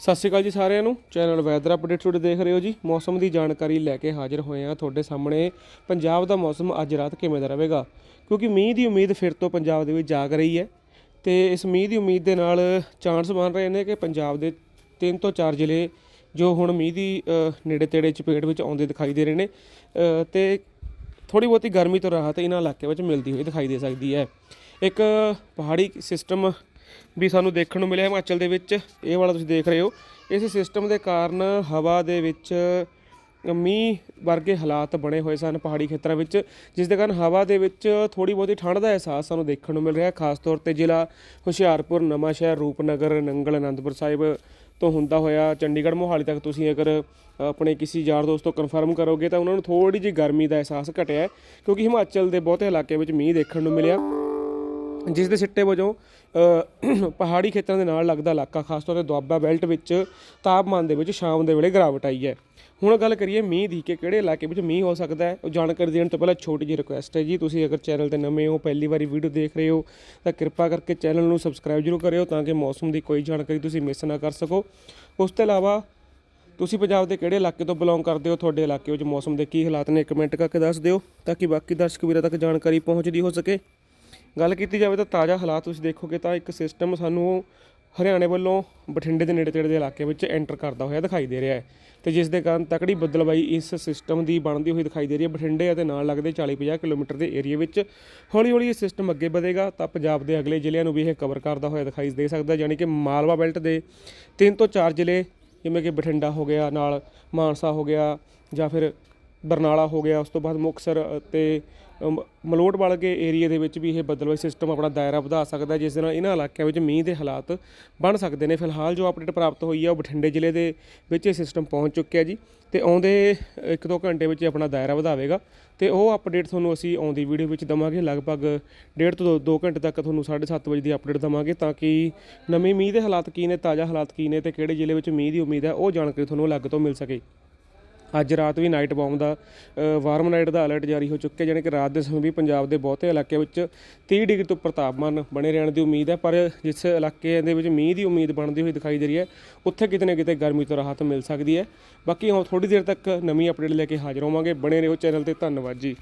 ਸਤਿ ਸ਼੍ਰੀ ਅਕਾਲ ਜੀ ਸਾਰਿਆਂ ਨੂੰ। ਚੈਨਲ ਵੈਦਰ ਅਪਡੇਟ ਤੁਹਾਡੇ ਦੇਖ ਰਹੇ ਹੋ ਜੀ। ਮੌਸਮ ਦੀ ਜਾਣਕਾਰੀ ਲੈ ਕੇ ਹਾਜ਼ਰ ਹੋਏ ਹਾਂ ਤੁਹਾਡੇ ਸਾਹਮਣੇ। ਪੰਜਾਬ ਦਾ ਮੌਸਮ ਅੱਜ ਰਾਤ ਕਿਵੇਂ ਦਾ ਰਹੇਗਾ? ਕਿਉਂਕਿ ਮੀਂਹ ਦੀ ਉਮੀਦ ਫਿਰ ਤੋਂ ਪੰਜਾਬ ਦੇ ਵਿੱਚ ਜਾਗ ਰਹੀ ਹੈ। ਤੇ ਇਸ ਮੀਂਹ ਦੀ ਉਮੀਦ ਦੇ ਨਾਲ ਚਾਂਸ ਬਣ ਰਹੇ ਨੇ ਕਿ ਪੰਜਾਬ ਦੇ ਤਿੰਨ ਤੋਂ ਚਾਰ ਜ਼ਿਲ੍ਹੇ ਜੋ ਹੁਣ ਮੀਂਹ ਦੀ ਨੇੜੇ ਤੇੜੇ ਚਪੇਟ ਵਿੱਚ ਆਉਂਦੇ ਦਿਖਾਈ ਦੇ ਰਹੇ ਨੇ ਅ, ਤੇ ਥੋੜੀ ਬਹੁਤੀ ਗਰਮੀ ਤੋਂ ਰਾਹਤ ਇਹਨਾਂ ਇਲਾਕਿਆਂ ਵਿੱਚ ਮਿਲਦੀ ਹੋਈ ਦਿਖਾਈ ਦੇ ਸਕਦੀ ਹੈ। ਇੱਕ ਪਹਾੜੀ ਸਿਸਟਮ ਵੀ ਸਾਨੂੰ ਦੇਖਣ ਨੂੰ ਮਿਲਿਆ ਹਿਮਾਚਲ ਦੇ ਵਿੱਚ। ਇਹ ਵਾਲਾ ਤੁਸੀਂ ਦੇਖ ਰਹੇ ਹੋ। ਇਸ ਸਿਸਟਮ ਦੇ ਕਾਰਨ ਹਵਾ ਦੇ ਵਿੱਚ ਮੀਂਹ ਵਰਗੇ ਹਾਲਾਤ ਬਣੇ ਹੋਏ ਸਨ ਪਹਾੜੀ ਖੇਤਰਾਂ ਵਿੱਚ, ਜਿਸ ਦੇ ਕਾਰਨ ਹਵਾ ਦੇ ਵਿੱਚ ਥੋੜੀ ਬਹੁਤੀ ਠੰਡ ਦਾ ਅਹਿਸਾਸ ਸਾਨੂੰ ਦੇਖਣ ਨੂੰ ਮਿਲ ਰਿਹਾ। ਖਾਸ ਤੌਰ ਤੇ ਜ਼ਿਲ੍ਹਾ ਹੁਸ਼ਿਆਰਪੁਰ, ਨਵਾਂਸ਼ਹਿਰ, ਰੂਪਨਗਰ, ਨੰਗਲ, ਅਨੰਦਪੁਰ ਸਾਹਿਬ ਤੋਂ ਹੁੰਦਾ ਹੋਇਆ ਚੰਡੀਗੜ੍ਹ ਮੋਹਾਲੀ ਤੱਕ ਤੁਸੀਂ ਅਗਰ ਆਪਣੇ ਕਿਸੇ ਯਾਰ ਦੋਸਤ ਤੋਂ ਕਨਫਰਮ ਕਰੋਗੇ ਤਾਂ ਉਹਨਾਂ ਨੂੰ ਥੋੜੀ ਜਿਹੀ ਗਰਮੀ ਦਾ ਅਹਿਸਾਸ ਘਟਿਆ ਕਿਉਂਕਿ ਹਿਮਾਚਲ ਦੇ ਬਹੁਤੇ ਇਲਾਕਿਆਂ ਵਿੱਚ ਮੀਂਹ ਦੇਖਣ ਨੂੰ ਮਿਲਿਆ, ਜਿਸ ਦੇ ਸਿੱਟੇ ਵਜੋਂ ਪਹਾੜੀ ਖੇਤਰਾਂ ਦੇ ਨਾਲ ਲੱਗਦਾ ਇਲਾਕਾ, ਖਾਸ ਤੌਰ ਤੇ ਦੁਆਬਾ ਬੈਲਟ ਵਿੱਚ ਤਾਪਮਾਨ ਦੇ ਵਿੱਚ ਸ਼ਾਮ ਦੇ ਵੇਲੇ ਗਿਰਾਵਟ ਆਈ ਹੈ। ਹੁਣ ਗੱਲ ਕਰੀਏ ਮੀਂਹ ਦੀ ਕਿ ਕਿਹੜੇ ਇਲਾਕੇ ਵਿੱਚ ਮੀਂਹ ਹੋ ਸਕਦਾ ਹੈ, ਉਹ ਜਾਣਕਾਰੀ ਦੇਣ ਤੋਂ ਪਹਿਲਾਂ ਛੋਟੀ ਜਿਹੀ ਰਿਕੁਐਸਟ ਹੈ ਜੀ, ਤੁਸੀਂ ਅਗਰ ਚੈਨਲ ਤੇ ਨਵੇਂ ਹੋ, ਪਹਿਲੀ ਵਾਰੀ ਵੀਡੀਓ ਦੇਖ ਰਹੇ ਹੋ, ਤਾਂ ਕਿਰਪਾ ਕਰਕੇ ਚੈਨਲ ਨੂੰ ਸਬਸਕ੍ਰਾਈਬ ਜ਼ਰੂਰ ਕਰਿਓ ਤਾਂ ਕਿ ਮੌਸਮ ਦੀ ਕੋਈ ਜਾਣਕਾਰੀ ਤੁਸੀਂ ਮਿਸ ਨਾ ਕਰ ਸਕੋ। ਉਸ ਤੋਂ ਇਲਾਵਾ, ਤੁਸੀਂ ਪੰਜਾਬ ਦੇ ਕਿਹੜੇ ਇਲਾਕੇ ਤੋਂ ਬਿਲੋਂਗ ਕਰਦੇ ਹੋ, ਤੁਹਾਡੇ ਇਲਾਕੇ ਵਿੱਚ ਮੌਸਮ ਦੇ ਕੀ ਹਾਲਾਤ ਨੇ ਕਮੈਂਟ ਕਰਕੇ ਦੱਸ ਦਿਓ, ਤਾਂ ਕਿ ਬਾਕੀ ਦਰਸ਼ਕ ਵੀਰਾਂ ਤੱਕ ਜਾਣਕਾਰੀ ਪਹੁੰਚਦੀ ਹੋ ਸਕੇ। ਗੱਲ ਕੀਤੀ ਜਾਵੇ ਤਾਂ ਤਾਜ਼ਾ ਹਾਲਾਤ ਤੁਸੀਂ ਦੇਖੋਗੇ ਤਾਂ ਇੱਕ ਸਿਸਟਮ ਸਾਨੂੰ ਹਰਿਆਣੇ ਵੱਲੋਂ ਬਠਿੰਡੇ ਦੇ ਨੇੜੇ ਤੇੜੇ ਦੇ ਇਲਾਕੇ ਵਿੱਚ ਐਂਟਰ ਕਰਦਾ ਹੋਇਆ ਦਿਖਾਈ ਦੇ ਰਿਹਾ ਹੈ ਤੇ ਜਿਸ ਦੇ ਕਾਰਨ ਤਕੜੀ ਬੱਦਲਬਾਈ ਇਸ ਸਿਸਟਮ ਦੀ ਬਣਦੀ ਹੋਈ ਦਿਖਾਈ ਦੇ ਰਹੀ ਹੈ ਬਠਿੰਡੇ ਅਤੇ ਨਾਲ ਲੱਗਦੇ 40-50 ਕਿਲੋਮੀਟਰ ਦੇ ਏਰੀਆ ਵਿੱਚ ਹੌਲੀ-ਹੌਲੀ ਇਹ ਸਿਸਟਮ ਅੱਗੇ ਵਧੇਗਾ ਤਾਂ ਪੰਜਾਬ ਦੇ ਅਗਲੇ ਜ਼ਿਲ੍ਹਿਆਂ ਨੂੰ ਵੀ ਇਹ ਕਵਰ ਕਰਦਾ ਹੋਇਆ ਦਿਖਾਈ ਦੇ ਸਕਦਾ ਹੈ। ਯਾਨੀ ਕਿ ਮਾਲਵਾ ਬੈਲਟ ਦੇ ਤਿੰਨ ਤੋਂ ਚਾਰ ਜ਼ਿਲ੍ਹੇ ਜਿਵੇਂ ਕਿ ਬਠਿੰਡਾ ਹੋ ਗਿਆ, ਨਾਲ ਮਾਨਸਾ ਹੋ ਗਿਆ ਜਾਂ ਫਿਰ ਬਰਨਾਲਾ ਹੋ ਗਿਆ, ਉਸ ਤੋਂ ਬਾਅਦ ਮੁਕਤਸਰ ਅਤੇ ਅਮ, ਮਲੋਟ ਵਰਗੇ ਏਰੀਆ ਦੇ ਵਿੱਚ ਵੀ ਇਹ ਬਦਲਵਾਈ ਸਿਸਟਮ ਆਪਣਾ ਦਾਇਰਾ ਵਧਾ ਸਕਦਾ ਜਿਸ ਦੇ ਨਾਲ ਇਹਨਾਂ ਇਲਾਕਿਆਂ ਵਿੱਚ ਮੀਂਹ ਦੇ ਹਾਲਾਤ ਬਣ ਸਕਦੇ ਨੇ। ਫਿਲਹਾਲ ਜੋ ਅਪਡੇਟ ਪ੍ਰਾਪਤ ਹੋਈ ਹੈ ਉਹ ਬਠਿੰਡੇ ਜ਼ਿਲ੍ਹੇ ਦੇ ਵਿੱਚ ਇਹ ਸਿਸਟਮ ਪਹੁੰਚ ਚੁੱਕਿਆ ਜੀ ਤੇ ਆਉਂਦੇ 1-2 ਘੰਟੇ ਵਿੱਚ ਇਹ ਆਪਣਾ ਦਾਇਰਾ ਵਧਾਵੇਗਾ ਤੇ ਉਹ ਅਪਡੇਟ ਤੁਹਾਨੂੰ ਅਸੀਂ ਆਉਂਦੀ ਵੀਡੀਓ ਵਿੱਚ ਦਵਾਂਗੇ। ਲਗਭਗ 1.5 ਤੋਂ 2 ਘੰਟੇ ਤੱਕ ਤੁਹਾਨੂੰ 7:30 ਵਜੇ ਦੀ ਅਪਡੇਟ ਦਵਾਂਗੇ ਤਾਂ ਕਿ ਨਵੇਂ ਮੀਂਹ ਦੇ ਹਾਲਾਤ ਕੀ ਨੇ ਤਾਜ਼ਾ ਹਾਲਾਤ ਕੀ ਨੇ ਤੇ ਕਿਹੜੇ ਜ਼ਿਲ੍ਹੇ ਵਿੱਚ ਮੀਂਹ ਦੀ ਉਮੀਦ ਹੈ ਉਹ ਜਾਣਕਾਰੀ ਤੁਹਾਨੂੰ ਅਲੱਗ ਤੋਂ ਮਿਲ ਸਕੇ। ਅੱਜ ਰਾਤ ਵੀ ਨਾਈਟ ਬੌਮ ਦਾ ਵਾਰਮ ਨਾਈਟ ਦਾ ਅਲਰਟ ਜਾਰੀ ਹੋ ਚੁੱਕਿਆ, ਜਾਣੀ ਕਿ ਰਾਤ ਦੇ ਸਮੇਂ ਵੀ ਪੰਜਾਬ ਦੇ ਬਹੁਤੇ ਇਲਾਕਿਆਂ ਵਿੱਚ 30 ਡਿਗਰੀ ਤੋਂ ਉੱਪਰ ਤਾਪਮਾਨ ਬਣੇ ਰਹਿਣ ਦੀ ਉਮੀਦ ਹੈ, ਪਰ ਜਿਸ ਇਲਾਕੇ ਦੇ ਵਿੱਚ ਮੀਂਹ ਦੀ ਉਮੀਦ ਬਣਦੀ ਹੋਈ ਦਿਖਾਈ ਦੇ ਰਹੀ ਹੈ, ਉੱਥੇ ਕਿਤੇ ਨਾ ਕਿਤੇ ਗਰਮੀ ਤੋਂ ਰਾਹਤ ਮਿਲ ਸਕਦੀ ਹੈ। ਬਾਕੀ ਹੁਣ ਥੋੜੀ ਦੇਰ ਤੱਕ ਨਵੀਂ ਅਪਡੇਟ ਲੈ ਕੇ ਹਾਜ਼ਰ ਹੋਵਾਂਗੇ। ਬਣੇ ਰਹੋ ਚੈਨਲ ਤੇ, ਧੰਨਵਾਦ ਜੀ।